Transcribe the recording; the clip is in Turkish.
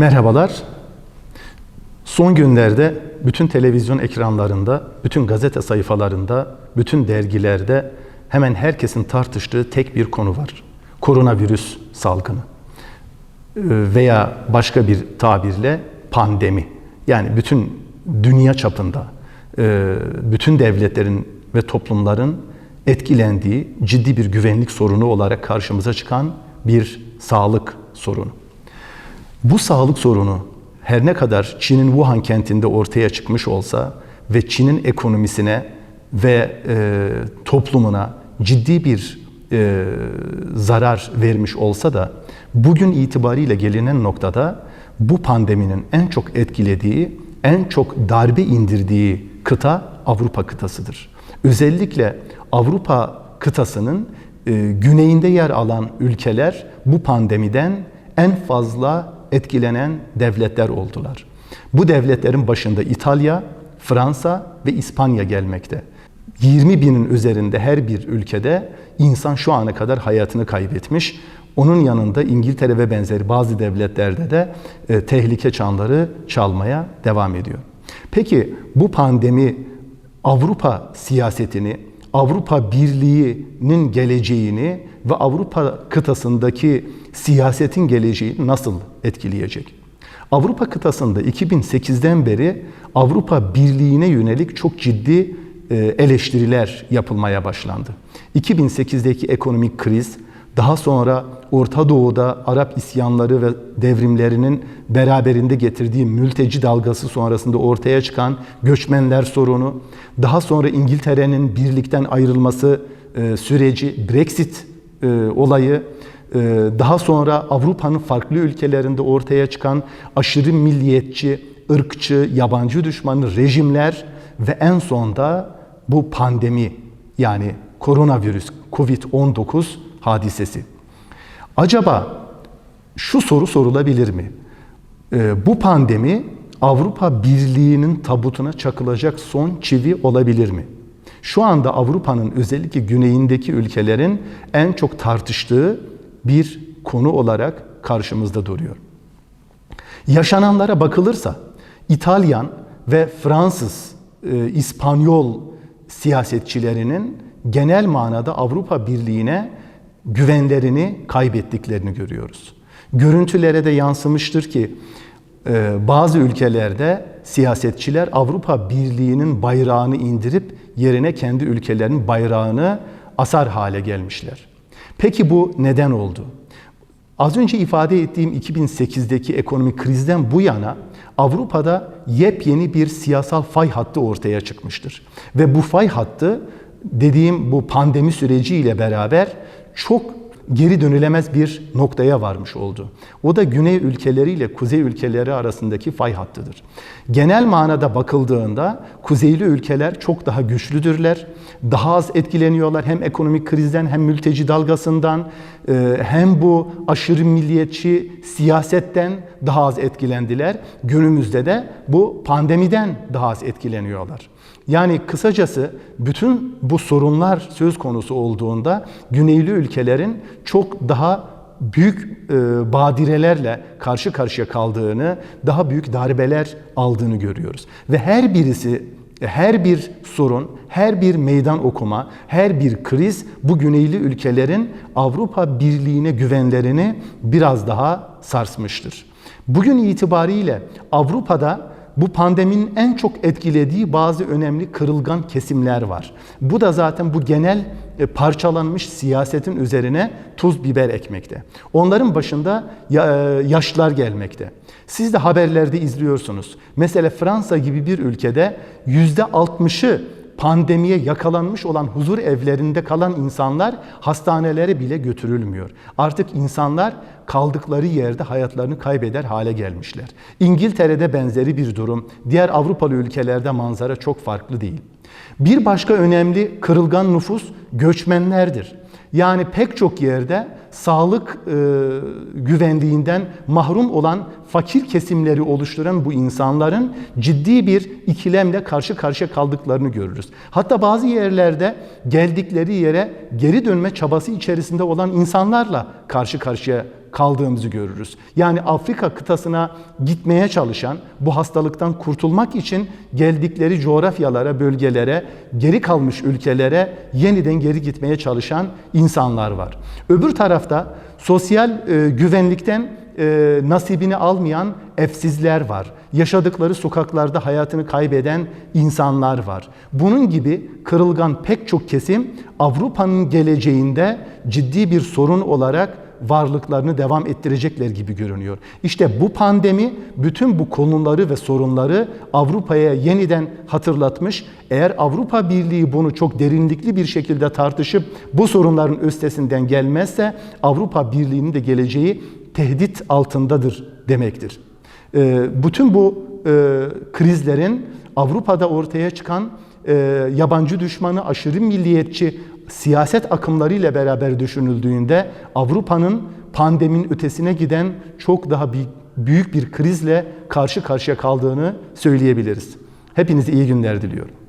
Merhabalar. Son günlerde bütün televizyon ekranlarında, bütün gazete sayfalarında, bütün dergilerde hemen herkesin tartıştığı tek bir konu var. Koronavirüs salgını Ee, veya başka bir tabirle pandemi. Yani bütün dünya çapında e, bütün devletlerin ve toplumların etkilendiği ciddi bir güvenlik sorunu olarak karşımıza çıkan bir sağlık sorunu. Bu sağlık sorunu her ne kadar Çin'in Wuhan kentinde ortaya çıkmış olsa ve Çin'in ekonomisine ve e, toplumuna ciddi bir e, zarar vermiş olsa da bugün itibariyle gelinen noktada bu pandeminin en çok etkilediği, en çok darbe indirdiği kıta Avrupa kıtasıdır. Özellikle Avrupa kıtasının e, güneyinde yer alan ülkeler bu pandemiden en fazla etkilenen devletler oldular. Bu devletlerin başında İtalya, Fransa ve İspanya gelmekte. 20 binin üzerinde her bir ülkede insan şu ana kadar hayatını kaybetmiş. Onun yanında İngiltere ve benzeri bazı devletlerde de e, tehlike çanları çalmaya devam ediyor. Peki bu pandemi Avrupa siyasetini, Avrupa Birliği'nin geleceğini ve Avrupa kıtasındaki siyasetin geleceğini nasıl etkileyecek? Avrupa kıtasında 2008'den beri Avrupa Birliği'ne yönelik çok ciddi e, eleştiriler yapılmaya başlandı. 2008'deki ekonomik kriz, daha sonra Orta Doğu'da Arap isyanları ve devrimlerinin beraberinde getirdiği mülteci dalgası sonrasında ortaya çıkan göçmenler sorunu, daha sonra İngiltere'nin birlikten ayrılması e, süreci, Brexit e, olayı, e, daha sonra Avrupa'nın farklı ülkelerinde ortaya çıkan aşırı milliyetçi, ırkçı, yabancı düşmanı rejimler ve en sonda bu pandemi yani koronavirüs, Covid-19 hadisesi. Acaba şu soru sorulabilir mi? Ee, bu pandemi Avrupa Birliği'nin tabutuna çakılacak son çivi olabilir mi? Şu anda Avrupa'nın özellikle güneyindeki ülkelerin en çok tartıştığı bir konu olarak karşımızda duruyor. Yaşananlara bakılırsa İtalyan ve Fransız, e, İspanyol siyasetçilerinin genel manada Avrupa Birliği'ne güvenlerini kaybettiklerini görüyoruz. Görüntülere de yansımıştır ki e, bazı ülkelerde siyasetçiler Avrupa Birliği'nin bayrağını indirip yerine kendi ülkelerinin bayrağını asar hale gelmişler. Peki bu neden oldu? Az önce ifade ettiğim 2008'deki ekonomik krizden bu yana Avrupa'da yepyeni bir siyasal fay hattı ortaya çıkmıştır. Ve bu fay hattı dediğim bu pandemi süreciyle beraber çok geri dönülemez bir noktaya varmış oldu. O da güney ülkeleriyle kuzey ülkeleri arasındaki fay hattıdır. Genel manada bakıldığında kuzeyli ülkeler çok daha güçlüdürler. Daha az etkileniyorlar hem ekonomik krizden hem mülteci dalgasından e, hem bu aşırı milliyetçi siyasetten daha az etkilendiler. Günümüzde de bu pandemiden daha az etkileniyorlar. Yani kısacası bütün bu sorunlar söz konusu olduğunda güneyli ülkelerin çok daha büyük e, badirelerle karşı karşıya kaldığını, daha büyük darbeler aldığını görüyoruz. Ve her birisi her bir sorun, her bir meydan okuma, her bir kriz bu güneyli ülkelerin Avrupa Birliği'ne güvenlerini biraz daha sarsmıştır. Bugün itibariyle Avrupa'da bu pandeminin en çok etkilediği bazı önemli kırılgan kesimler var. Bu da zaten bu genel e, parçalanmış siyasetin üzerine tuz biber ekmekte. Onların başında e, yaşlar gelmekte. Siz de haberlerde izliyorsunuz. Mesela Fransa gibi bir ülkede yüzde altmışı pandemiye yakalanmış olan huzur evlerinde kalan insanlar hastanelere bile götürülmüyor. Artık insanlar kaldıkları yerde hayatlarını kaybeder hale gelmişler. İngiltere'de benzeri bir durum. Diğer Avrupalı ülkelerde manzara çok farklı değil. Bir başka önemli kırılgan nüfus göçmenlerdir. Yani pek çok yerde sağlık e, güvenliğinden mahrum olan fakir kesimleri oluşturan bu insanların ciddi bir ikilemle karşı karşıya kaldıklarını görürüz. Hatta bazı yerlerde geldikleri yere geri dönme çabası içerisinde olan insanlarla karşı karşıya kaldığımızı görürüz. Yani Afrika kıtasına gitmeye çalışan, bu hastalıktan kurtulmak için geldikleri coğrafyalara, bölgelere, geri kalmış ülkelere yeniden geri gitmeye çalışan insanlar var. Öbür tarafta sosyal e, güvenlikten e, nasibini almayan efsizler var. Yaşadıkları sokaklarda hayatını kaybeden insanlar var. Bunun gibi kırılgan pek çok kesim Avrupa'nın geleceğinde ciddi bir sorun olarak varlıklarını devam ettirecekler gibi görünüyor. İşte bu pandemi bütün bu konuları ve sorunları Avrupa'ya yeniden hatırlatmış. Eğer Avrupa Birliği bunu çok derinlikli bir şekilde tartışıp bu sorunların üstesinden gelmezse Avrupa Birliği'nin de geleceği tehdit altındadır demektir. Ee, bütün bu e, krizlerin Avrupa'da ortaya çıkan e, yabancı düşmanı, aşırı milliyetçi siyaset akımlarıyla beraber düşünüldüğünde Avrupa'nın pandemin ötesine giden çok daha büyük bir krizle karşı karşıya kaldığını söyleyebiliriz. Hepinize iyi günler diliyorum.